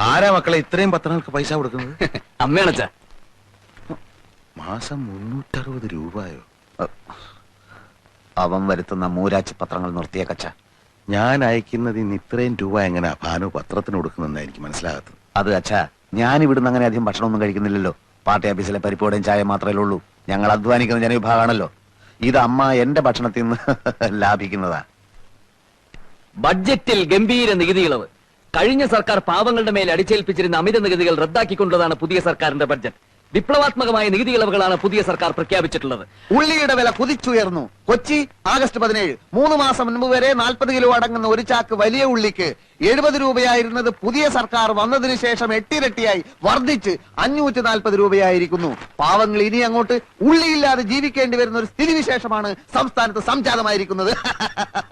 ആരാ മക്കളെ ഇത്രയും പത്രങ്ങൾക്ക് പൈസ കൊടുക്കുന്നത്? അമ്മയാണച്ചാ മാസം മുന്നൂറ്ററുപത് രൂപയോ? അവൻ വരുത്തുന്ന മൂരാച്ചി പത്രങ്ങൾ നിർത്തിയേക്കച്ച ഞാൻ അയക്കുന്നത് ഇന്ന് ഇത്രയും രൂപ എങ്ങനെ ഭാനു പത്രത്തിന് കൊടുക്കുന്നെന്ന് എനിക്ക് മനസ്സിലാകത്തത് അത് അച്ഛാ ഞാൻ ഇവിടുന്ന് അങ്ങനെ അധികം ഭക്ഷണമൊന്നും കഴിക്കുന്നില്ലല്ലോ. പാർട്ടി ഓഫീസിലെ പരിപ്പോടെയും ചായ മാത്രമേ ഉള്ളൂ. ഞങ്ങൾ അധ്വാനിക്കുന്ന ജനവിഭാഗമാണല്ലോ. ഇത് അമ്മ എന്റെ ഭക്ഷണത്തിൽ നിന്ന് ലാഭിക്കുന്നതാ. ബഡ്ജറ്റിൽ ഗംഭീര നികുതി ഇളവ് കഴിഞ്ഞ സർക്കാർ പാവങ്ങളുടെ മേൽ അടിച്ചേൽപ്പിച്ചിരുന്ന അമിത നികുതികൾ റദ്ദാക്കിക്കൊണ്ടതാണ് പുതിയ സർക്കാരിന്റെ ബഡ്ജറ്റ്. വിപ്ലവാത്മകമായ നികുതി ഇളവുകളാണ് പുതിയ സർക്കാർ പ്രഖ്യാപിച്ചിട്ടുള്ളത്. ഉള്ളിയുടെ വില കുതിച്ചുയർന്നു. കൊച്ചി ആഗസ്റ്റ് പതിനേഴ്. മൂന്ന് മാസം മുൻപ് വരെ നാൽപ്പത് കിലോ അടങ്ങുന്ന ഒരു ചാക്ക് വലിയ ഉള്ളിക്ക് എഴുപത് രൂപയായിരുന്നത് പുതിയ സർക്കാർ വന്നതിന് ശേഷം എട്ടിരട്ടിയായി വർദ്ധിച്ച് അഞ്ഞൂറ്റി നാൽപ്പത് രൂപയായിരിക്കുന്നു. പാവങ്ങൾ ഇനി അങ്ങോട്ട് ഉള്ളിയില്ലാതെ ജീവിക്കേണ്ടി വരുന്ന ഒരു സ്ഥിതിവിശേഷമാണ് സംസ്ഥാനത്ത് സംജാതമായിരിക്കുന്നത്.